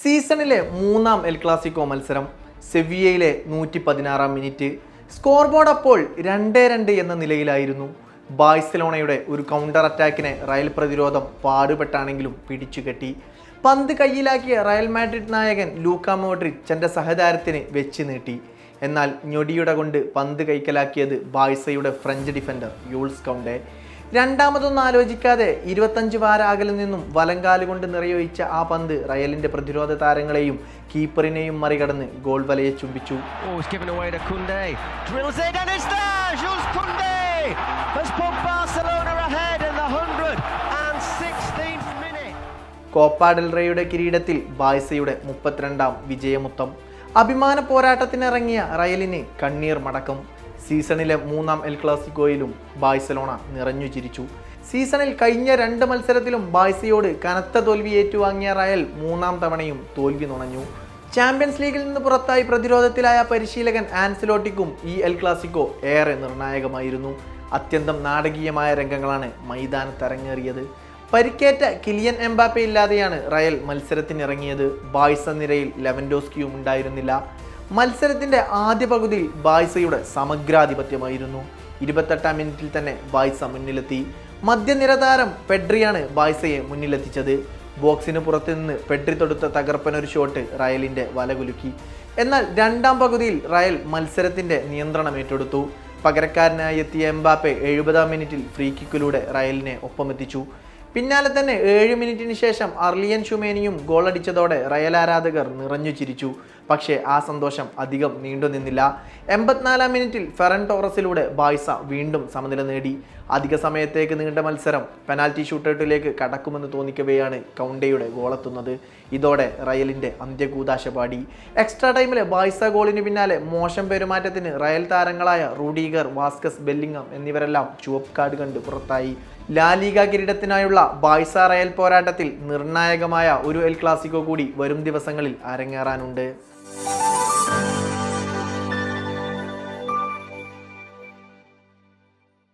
സീസണിലെ മൂന്നാം El Clasico മത്സരം സെവിയയിലെ നൂറ്റി പതിനാറാം മിനിറ്റ്. സ്കോർ ബോർഡ് അപ്പോൾ രണ്ട് രണ്ട് എന്ന നിലയിലായിരുന്നു. ബാഴ്സലോണയുടെ ഒരു കൗണ്ടർ അറ്റാക്കിനെ റയൽ പ്രതിരോധം പാടുപെട്ടാണെങ്കിലും പിടിച്ചു കെട്ടി പന്ത് കയ്യിലാക്കിയ റയൽ മാഡ്രിഡ് നായകൻ ലൂക്ക മോഡ്രിച്ച് തന്റെ സഹതാരത്തിന് വെച്ച് നീട്ടി. എന്നാൽ ഞൊടിയുടെ കൊണ്ട് പന്ത് കൈക്കലാക്കിയത് ബാഴ്സയുടെ ഫ്രഞ്ച് ഡിഫൻഡർ യൂൾസ് കൗണ്ടെ. രണ്ടാമതൊന്നും ആലോചിക്കാതെ ഇരുപത്തഞ്ച് വാര അകലിൽ നിന്നും വലങ്കാൽ കൊണ്ട് നിറയൊഴിച്ച ആ പന്ത് റയലിന്റെ പ്രതിരോധ താരങ്ങളെയും കീപ്പറിനെയും മറികടന്ന് ഗോൾ വലയെ ചുംബിച്ചു കോപ്പാഡൽറയുടെ it's given away to Kunde. Drills it and it's there! Jules Kunde has put Barcelona ahead in the 116th minute. Copa del കിരീടത്തിൽ ബാഴ്സയുടെ മുപ്പത്തിരണ്ടാം വിജയമുത്തം അഭിമാന പോരാട്ടത്തിനിറങ്ങിയ റയലിന് കണ്ണീർ മടക്കം സീസണിലെ മൂന്നാം എൽ ക്ലാസിക്കോയിലും ബാഴ്സലോണ നിറഞ്ഞു ചിരിച്ചു. സീസണിൽ കഴിഞ്ഞ രണ്ട് മത്സരത്തിലും ബാഴ്സയോട് കനത്ത തോൽവി ഏറ്റുവാങ്ങിയ റയൽ മൂന്നാം തവണയും തോൽവി നുണഞ്ഞു. ചാമ്പ്യൻസ് ലീഗിൽ നിന്ന് പുറത്തായി പ്രതിരോധത്തിലായ പരിശീലകൻ ആൻസലോട്ടിക്കും ഈ എൽ ക്ലാസിക്കോ ഏറെ നിർണായകമായിരുന്നു. അത്യന്തം നാടകീയമായ രംഗങ്ങളാണ് മൈതാനത്ത് അരങ്ങേറിയത് പരിക്കേറ്റ കിലിയൻ എംബാപ്പെ ഇല്ലാതെയാണ് റയൽ മത്സരത്തിനിറങ്ങിയത്. ബായ്സ നിരയിൽ ലെവൻഡോസ്കിയും ഉണ്ടായിരുന്നില്ല. മത്സരത്തിന്റെ ആദ്യ പകുതിയിൽ ബായ്സയുടെ സമഗ്രാധിപത്യമായിരുന്നു. ഇരുപത്തെട്ടാം മിനിറ്റിൽ തന്നെ ബായ്സ മുന്നിലെത്തി. മധ്യനിര താരം പെഡ്രിയാണ് ബായ്സയെ മുന്നിലെത്തിച്ചത്. ബോക്സിന് പുറത്തുനിന്ന് പെഡ്രി തൊടുത്ത തകർപ്പനൊരു ഷോട്ട് റയലിന്റെ വലകുലുക്കി എന്നാൽ രണ്ടാം പകുതിയിൽ റയൽ മത്സരത്തിന്റെ നിയന്ത്രണം ഏറ്റെടുത്തു. പകരക്കാരനായി എത്തിയ എംബാപ്പെ എഴുപതാം മിനിറ്റിൽ ഫ്രീ കിക്കിലൂടെ റയലിനെ ഒപ്പമെത്തിച്ചു. പിന്നാലെ തന്നെ ഏഴ് മിനിറ്റിന് ശേഷം അർലിയൻ ഷുമേനിയും ഗോളടിച്ചതോടെ റയൽ ആരാധകർ നിറഞ്ഞു ചിരിച്ചു. പക്ഷേ ആ സന്തോഷം അധികം നീണ്ടു നിന്നില്ല. എൺപത്തിനാലാം മിനിറ്റിൽ ഫെറൻ ടോറസിലൂടെ ബായ്സ വീണ്ടും സമനില നേടി. അധിക സമയത്തേക്ക് നീണ്ട മത്സരം പെനാൽറ്റി ഷൂട്ടൗട്ടിലേക്ക് കടക്കുമെന്ന് തോന്നിക്കവെയാണ് കൗണ്ടയുടെ ഗോളെത്തുന്നത്. ഇതോടെ റയലിന്റെ അന്ത്യകൂതാശ പാടി എക്സ്ട്രാ ടൈമിലെ ബായ്സ ഗോളിന് പിന്നാലെ മോശം പെരുമാറ്റത്തിന് റയൽ താരങ്ങളായ റൂഡീഗർ വാസ്കസ് ബെല്ലിങ്ങം എന്നിവരെല്ലാം ചുവപ്പ് കാർഡ് കണ്ട് പുറത്തായി. ലാലിക കിരീടത്തിനായുള്ള ബായ്സ റയൽ പോരാട്ടത്തിൽ നിർണായകമായ ഒരു എൽ ക്ലാസിക്കോ കൂടി വരും ദിവസങ്ങളിൽ അരങ്ങേറാനുണ്ട്.